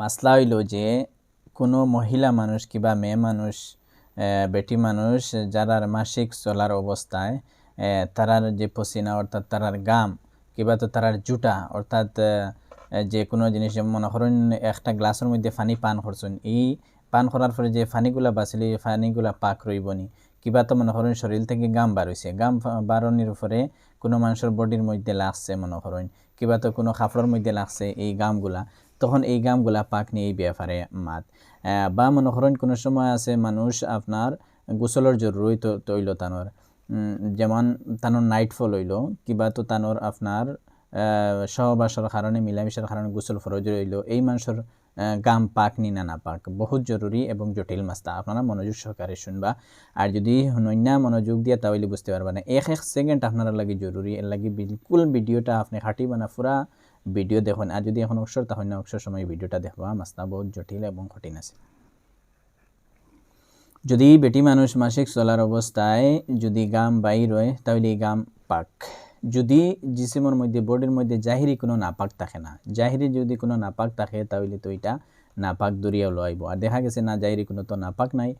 মাসলা হইল যে, কোনো মহিলা মানুষ কিবা মেয়ে মানুষ বেটি মানুষ, যারার মাসিক চলার অবস্থায় তারার যে পসিনা অর্থাৎ তারার গাম, কিবা তো তারার জুটা অর্থাৎ যে কোনো জিনিস মনে করেন একটা গ্লাসের মধ্যে পানি পান করছেন, এই পান করার পরে যে ফানিগুলা বাঁচলে, এই পানিগুলা পাক রইবনি। কিবা তো মনে করেন শরীর থেকে গাম বাড়ছে গাম বাড়ানোর উপরে কোনো মানুষের বডির মধ্যে লাগছে মনে করেন, কিবা তো কোনো খাফড়ের মধ্যে লাগছে এই গামগুলা, তখন এই গামগুলা পাক নিয়ে এই ব্যাপারে মাত। বা মনে করেন কোনো সময় আছে মানুষ আপনার গোসলের জরুরি তৈল তানোর যেমন তানোর নাইট ফল হইল, কিবা তো তানোর আপনার সহবাসের কারণে, মিলামিশার কারণে গোসল ফরজ রইল, এই মানুষের গাম পাক নি না না পাক, বহুত জরুরি এবং জটিল মাস্তা আপনারা মনোযোগ সহকারে শুনবা। আর যদি নৈনা মনোযোগ দিয়া তাহলে বুঝতে পারবা না। এক এক সেকেন্ড আপনারা লাগে জরুরি। এর লাগে বিলকুল ভিডিওটা আপনি খাটি বানা পুরা ভিডিও দেখুন। আর যদি এখন অবসর তখন না অবসর সময় ভিডিওটা দেখবা। মাস্তা বহুত জটিল এবং কঠিন আছে। যদি বেটি মানুষ মাসিক চলার অবস্থায় যদি গাম বাইর হয়, তাহলে এই গাম পাক। যদি জিসিমের মধ্যে বডির মধ্যে জাহিরি কোনো নাপাক থাকে না জাহিরি যদি কোনো নাপাক থাকে তাহলে তো এটা নাপাক দরিয়াও লইব। আর দেখা গেছে না জাহিরি কোনো তো নাপাক নাই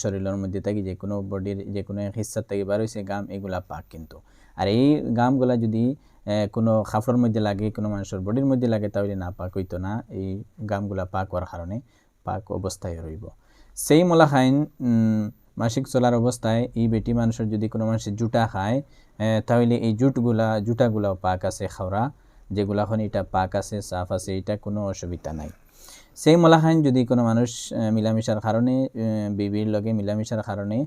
শরীরের মধ্যে থাকি যে কোনো বডির যে কোনো এক হিস্সার থেকে বার হয়েছে গাম এগুলা পাক কিন্তু। আর এই গামগুলা যদি কোনো খাফড়ের মধ্যে লাগে কোনো মানুষের বডির মধ্যে লাগে তাহলে না পাক হইতো না। এই গামগুলা পাক হওয়ার কারণে পাক অবস্থায় রইব। সেই মলা খাইন উম, মাসিক চলার অবস্থায় এই বেটি মানুষের যদি কোনো মানুষের জুটা খায় তাহলে এই জুটগুলা, জুটাগুলাও পাক আছে খাওয়া যেগুলা এখন এটা পাক আছে, সাফ আছে, এটা কোনো অসুবিধা নাই। সেই মলাখান যদি কোনো মানুষ মিলামিশার কারণে বিবির লগে মিলামিশার কারণে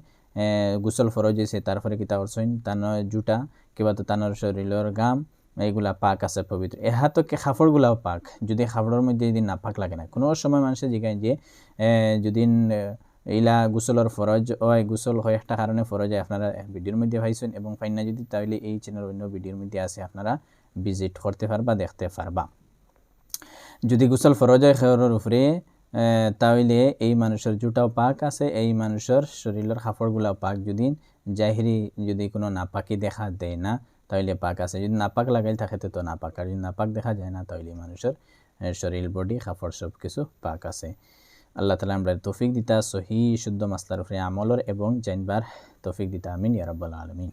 গোসল ফরজ হয়েছে, তারপরে কিতা করছেন? তানোর জুটা, কিবা তো তানোর শরীরের গাম এইগুলা পাক আছে পবিত্র। এহাতকে খাফড়গুলাও পাক। যদি খাফড়ের মধ্যে যদি না পাক লাগে না। কোনো সময় মানুষে জিগায় যে যদি এইলা গোসলের ফরজ হয় গোসল হয় একটা কারণে ফরজ হয় আপনারা ভিডিওর মধ্যে পাইছেন এবং ফাইনা যদি তাহলে এই চ্যানেল অন্য ভিডিওর মধ্যে আছে আপনারা ভিজিট করতে পারবা, দেখতে পারবা। যদি গোসল ফরজ হয় খেয়রের উপরে তাহলে এই মানুষের জুটাও পাক আছে, এই মানুষের শরীরের কাপড়গুলাও পাক। যদি জাহিরি যদি কোনো নাপাকি দেখা দেয় না, তাহলে পাক আছে। যদি নাপাক লাগাই থাকে তো নাপাক, আর যদি নাপাক দেখা যায় না, তাহলে মানুষের শরীর বডি কাপড় সব কিছু পাক আছে। আল্লাহ তালা আমরা তৌফিক দিতা, সহি, শুদ্ধ মাসলার উপরে আমলর এবং জানবার তৌফিক দিতা, আমিন ইয়ারব্বাল আলমিন।